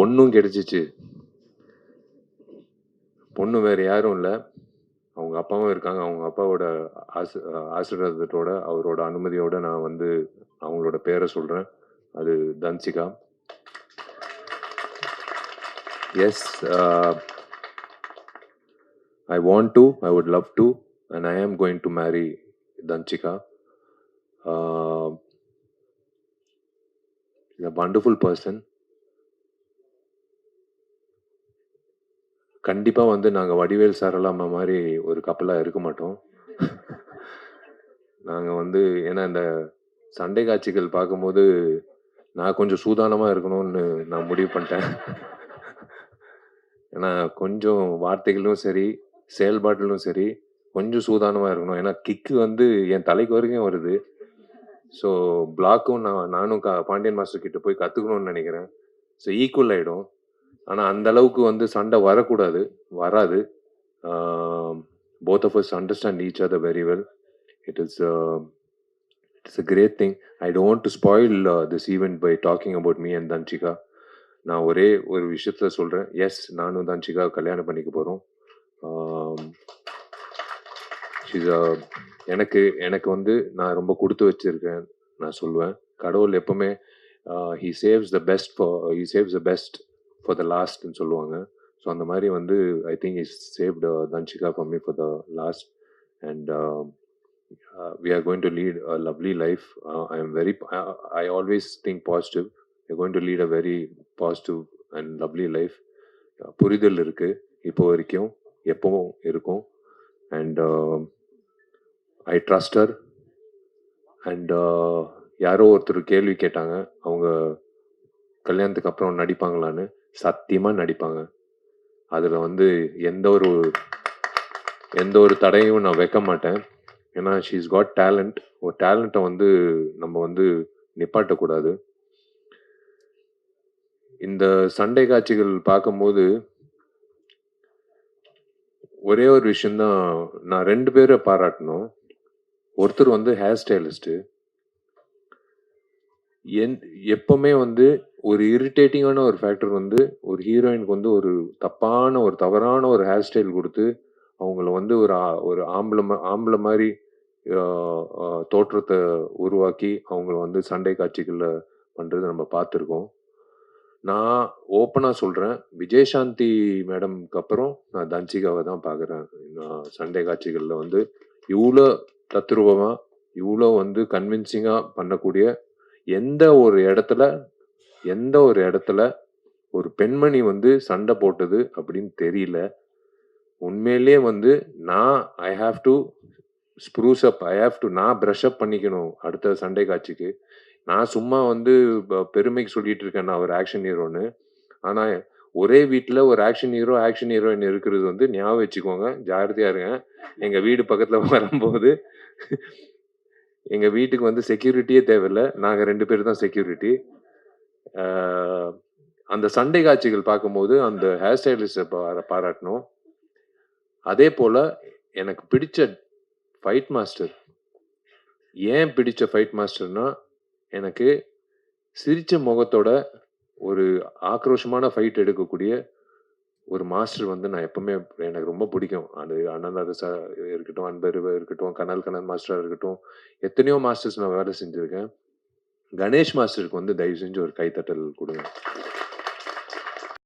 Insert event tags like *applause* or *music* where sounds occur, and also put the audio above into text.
பொண்ணும் கிடைச்சிச்சு. பொண்ணு வேற யாரும் இல்லை. அவங்க அப்பாவும் இருக்காங்க. அவங்க அப்பாவோட ஆசி ஆசீர்வாதத்தோட அவரோட அனுமதியோட நான் வந்து அவங்களோட பேரை சொல்றேன். அது Dhanshika. Yes I want to I would love to and I am going to marry Dhanshika. Is a wonderful person கண்டிப்பா வந்து நாங்க வடிவேல் சாரலாமா மாதிரி ஒரு கப்பலா இருக்க மாட்டோம். நாங்க வந்து ஏன்னா இந்த சண்டை காட்சிகள் பார்க்கும்போது, நான் கொஞ்சம் சூதானமா இருக்கணும்னு நான் முடிவு பண்ணிட்டேன். ஏன்னா கொஞ்சம் வார்த்தைகளும் சரி, செயல்பாட்டிலும் சரி, கொஞ்சம் சூதானமாக இருக்கணும். ஏன்னா கிக்கு வந்து என் தலைக்கு வரைக்கும் வருது. ஸோ பிளாக்கும் நான் நானும் க பாண்டியன் மாஸ்டர் கிட்ட போய் கற்றுக்கணும்னு நினைக்கிறேன் ஸோ ஈக்குவல் ஆகிடும் ஆனா அந்த அளவுக்கு வந்து சண்டை வரக்கூடாது. வராது. Both of us understand each the very well. It is a it's a great thing. I don't to spoil this event by talking about me and Dhanshika. நான் ஒரே ஒரு விஷயத்தில் சொல்கிறேன் எஸ் நானும் தன்ஷிகா கல்யாணம் பண்ணிக்க போகிறோம் அ uh, எனக்கு எனக்கு வந்து நான் ரொம்ப கொடுத்து வச்சிருக்கேன் நான் சொல்லுவேன். கடவுள் எப்பவுமே he he saves the best for he saves the best for the லாஸ்ட்ன்னு சொல்லுவாங்க. ஸோ அந்த மாதிரி வந்து I think is saved Dhanshika for me for the last and we are going to lead a lovely life. I am very I always think positive. I going to lead a very positive and lovely life. புரிதல் இருக்குது இப்போ வரைக்கும். எப்பவும் இருக்கும். And I trusted and யாரோ ஒருத்தர் கேள்வி கேட்டாங்க. அவங்க கல்யாணத்துக்கு அப்புறம் நடிப்பாங்களான்னு. சத்தியமாக நடிப்பாங்க. அதில் வந்து எந்த ஒரு எந்த ஒரு தடையும் நான் வைக்க மாட்டேன். ஏன்னா ஷி இஸ் காட் டேலண்ட். ஒரு டேலண்ட்டை வந்து நம்ம வந்து நிப்பாட்டக்கூடாது. இந்த சண்டை காட்சிகள் பார்க்கும்போது ஒரே ஒரு விஷயந்தான் நான் ரெண்டு பேரை பாராட்டணும். ஒருத்தர் வந்து ஹேர் ஸ்டைலிஸ்ட்டு என் எப்பவுமே வந்து ஒரு இரிட்டேட்டிங்கான ஒரு ஃபேக்டர் வந்து ஒரு ஹீரோயினுக்கு வந்து ஒரு தப்பான ஒரு தவறான ஒரு ஹேர் ஸ்டைல் கொடுத்து அவங்கள வந்து ஒரு ஒரு ஆம்பளை ஆம்பளை மாதிரி தோற்றத்தை உருவாக்கி, அவங்கள வந்து சண்டை காட்சிகளில் பண்ணுறது நம்ம பார்த்துருக்கோம். நான் ஓப்பனாக சொல்கிறேன் விஜயசாந்தி மேடம்க்கு அப்புறம் நான் தன்சிகாவை தான் பார்க்குறேன். நான் சண்டை காட்சிகளில் வந்து இவ்வளோ தத்ரூபமாக இவ்வளோ வந்து கன்வின்சிங்காக பண்ணக்கூடிய எந்த ஒரு இடத்துல எந்த ஒரு இடத்துல ஒரு பெண்மணி வந்து சண்டை போட்டது அப்படின்னு தெரியல. உண்மையிலேயே வந்து நான் I have to spruce up. I have to நான் ப்ரஷ் அப் பண்ணிக்கணும் அடுத்த சண்டை காட்சிக்கு. நான் சும்மா வந்து ப பெருமைக்கு சொல்லிட்டு இருக்கேன் நான் ஒரு ஆக்ஷன் ஹீரோன்னு. ஆனால் ஒரே வீட்டில் ஒரு ஆக்ஷன் ஹீரோ, ஆக்ஷன் ஹீரோயின் இருக்கிறது வந்து ஞாபகம் வச்சுக்கோங்க. ஜாகிரதையாக இருங்க. எங்கள் வீடு பக்கத்தில் *laughs* வரும்போது எங்கள் வீட்டுக்கு வந்து செக்யூரிட்டியே தேவையில்லை நாங்கள் ரெண்டு பேர் தான் செக்யூரிட்டி. அந்த சண்டை காட்சிகள் பார்க்கும்போது அந்த ஹேர் ஸ்டைலிஸ்டை பாரா பாராட்டணும். அதே போல் எனக்கு பிடிச்ச ஃபைட் மாஸ்டர். ஏன் பிடிச்ச ஃபைட் மாஸ்டர்னா, எனக்கு சிரித்த முகத்தோட ஒரு ஆக்ரோஷமான ஃபைட் எடுக்கக்கூடிய ஒரு மாஸ்டர் வந்து நான் எப்பவுமே எனக்கு ரொம்ப பிடிக்கும். அது அண்ணாநகர் சார் இருக்கட்டும், அன்பறிவு இருக்கட்டும், கனல் கனல் மாஸ்டராக இருக்கட்டும், எத்தனையோ மாஸ்டர்ஸ் நான் வேலை செஞ்சுருக்கேன் கணேஷ் மாஸ்டருக்கு வந்து தயவு செஞ்சு ஒரு கைத்தட்டல் கொடுங்க.